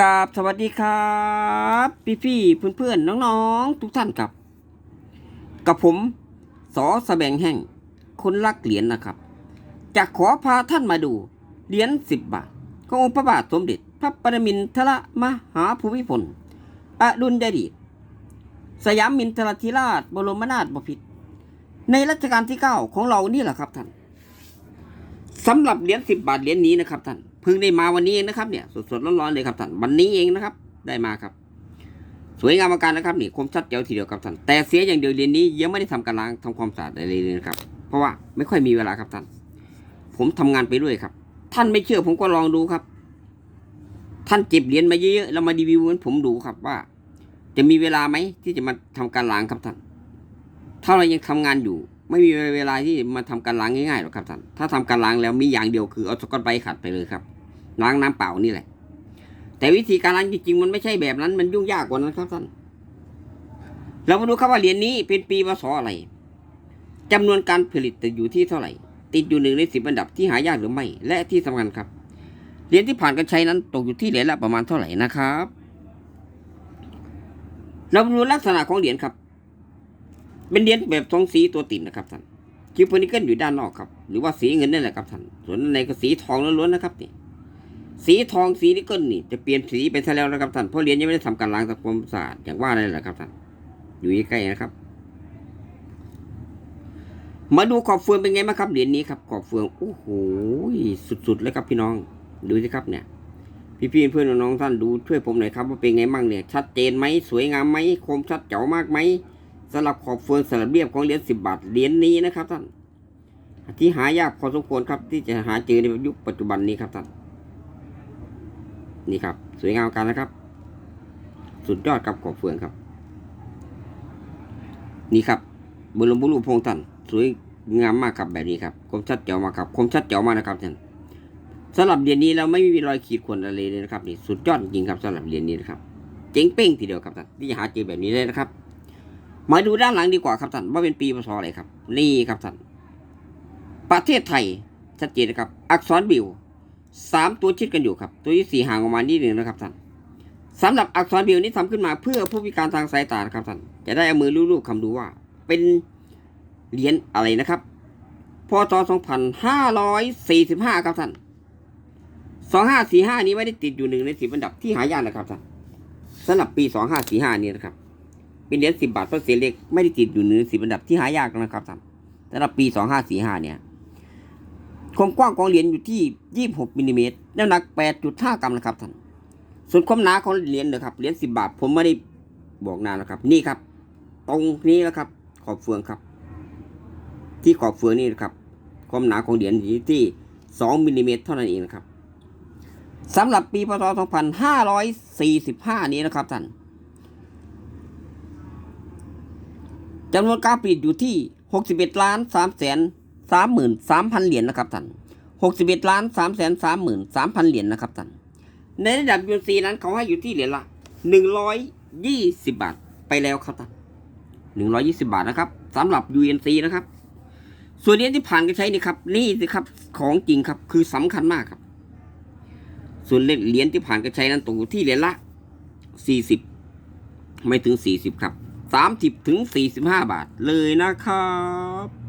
กราบสวัสดีครับพี่พี่เพื่อนเพื่อนน้องๆ ทุกท่านครับ กับผมสอสแบงแห่ง คนรักเหรียญนะครับ จะขอพาท่านมาดูเหรียญสิบบาทขององค์พระบาทสมเด็จ พระปรมินทรมหาภูมิพลอดุลยเดชสยามมินทรธิราชบรมนาถบพิตรในรัชกาลที่เก้าของเรานี่แหละครับท่านสำหรับเหรียญสิบบาทเหรียญนี้นะครับท่าน พิ่งได้มาวันนี้เองนะครับเนี่ยสดๆร้อนๆเลยครับท่านวันนี้เองนะครับ ได้มาครับ สวยงามอาการนะครับนี่คมชัดเจ๋วทีเดียวครับท่านแต่เสียอย่างเดียวเหรียญนี้ยังไม่ได้ทำการล้างทำความสะอาดอะไรเลยนะครับ เพราะว่าไม่ค่อยมีเวลาครับท่าน ผมทำงานไปด้วยครับ ท่านไม่เชื่อผมก็ลองดูครับ ท่านเจ็บเหรียญมาเยอะๆแล้วมารีวิวเหมือนผมดูครับว่า จะมีเวลาไหมที่จะมาทำการล้างครับท่านถ้าเรายังทำงานอยู่ ไม่มีเวลาที่มาทำการล้างง่ายๆหรอกครับท่านถ้าทำการล้างแล้วมีอย่างเดียวคือเอาสกอตไบขัดไปเลยครับ ล้างน้ำเปล่านี่แหละ แต่วิธีการล้างจริงๆ มันไม่ใช่แบบนั้น มันยุ่งยากกว่านั้นครับท่าน เรามาดูครับว่าเหรียญนี้เป็นปีพศอะไรจำนวนการผลิตอยู่ที่เท่าไหร่ ติดอยู่หนึ่งในสิบอันดับที่หายากหรือไม่ และที่สำคัญครับ เหรียญที่ผ่านการใช้นั้นตกอยู่ที่เหรียญละประมาณเท่าไหร่นะครับ เรามาดูลักษณะของเหรียญครับ เป็นเหรียญแบบทองสีตัวติดนะครับท่านคิวเพอร์นิเกิลอยู่ด้านนอกครับ หรือว่าสีเงินนั่นแหละครับท่าน ส่วนในก็สีทองล้วนๆนะครับนี่ สีทองสีนิกเกิลนี่จะเปลี่ยนสีไปซะแล้วนะครับท่านเพราะเหรียญยังไม่ได้ทำการล้างทำความสะอาดอย่างว่านั่นแหละครับท่านอยู่ใกล้ๆนะครับ มาดูขอบเฟืองเป็นไงบ้างครับเหรียญนี้ครับขอบเฟืองโอ้โหสุดๆเลยครับพี่น้องดูสิครับเนี่ยพี่ๆเพื่อนน้องท่านดูช่วยผมหน่อยครับว่าเป็นไงบ้างเนี่ยชัดเจนไหมสวยงามไหมคมชัดเจ๋วมากไหมสำหรับขอบเฟืองสลับเรียบของเหรียญสิบบาทเหรียญนี้นะครับท่านที่หายากพอสมควรครับที่จะหาเจอในยุคปัจจุบันนี้ครับท่าน นี่ครับ สวยงามกันนะครับ สุดยอดครับขอบเฟืองครับ นี่ครับบรมบุรุษพงษ์ท่านสวยงามมากครับแบบนี้ครับคมชัดเจ๋วมากครับคมชัดเจ๋วมากนะครับท่านสำหรับเหรียญนี้เราไม่มีรอยขีดข่วนอะไรเลยนะครับนี่สุดยอดจริงครับสำหรับเหรียญนี้นะครับเจ๋งเป้งทีเดียวครับท่านที่หาเจอแบบนี้เลยนะครับ มาดูด้านหลังดีกว่าครับท่านว่าเป็นปีพศอะไรครับ นี่ครับท่านประเทศไทยชัดเจนนะครับ อักษรบิว สามตัวชิดกันอยู่ครับ ตัวที่สี่ห่างออกมานิดหนึ่งนะครับท่านสำหรับอักษรบิวนี้ทำขึ้นมาเพื่อผู้พิการทางสายตานะครับท่านจะได้เอามือลูบๆคำดูว่า เป็นเหรียญอะไรนะครับพศ2545 ครับท่าน2545 นี้ไม่ได้ติดอยู่หนึ่งในสิบอันดับที่หายากนะครับท่านสำหรับปี 2545 นี้นะครับ เป็นเหรียญ10 บาทเพราะเศษเล็กไม่ได้ติดอยู่หนึ่งในสิบอันดับที่หายากนะครับท่านสำหรับปี 2545 เนี่ย ความกว้างของเหรียญอยู่ที่ 26มิลลิเมตรน้ำหนัก 8.5 กรัมนะครับท่าน ส่วนความหนาของเหรียญนะครับ เหรียญ10 บาท ผมไม่ได้บอกนานนะครับ นี่ครับ ตรงนี้แล้วครับ ขอบเฟืองครับ ที่ขอบเฟืองนี่นะครับ ความหนาของเหรียญอยู่ที่ 2มิลลิเมตรเท่านั้นเองนะครับสำหรับปีพศ 2545 นี้นะครับท่านจำนวนการผลิตอยู่ที่ 61ล้าน3แสน 33,000เหรียญนะครับท่าน61ล้าน3แสน33,000เหรียญนะครับท่านในระดับยูซีนั้นเขาให้อยู่ที่เหรียญละ120บาทไปแล้วครับท่าน120บาทนะครับสำหรับ UNC นะครับ ส่วนเหรียญที่ผ่านการใช้นี่ครับ นี่สิครับของจริงครับคือสำคัญมากครับ ส่วนเหรียญที่ผ่านการใช้นั้นตกอยู่ที่เหรียญละ40ไม่ถึง40ครับ30ถึง45บาทเลยนะครับ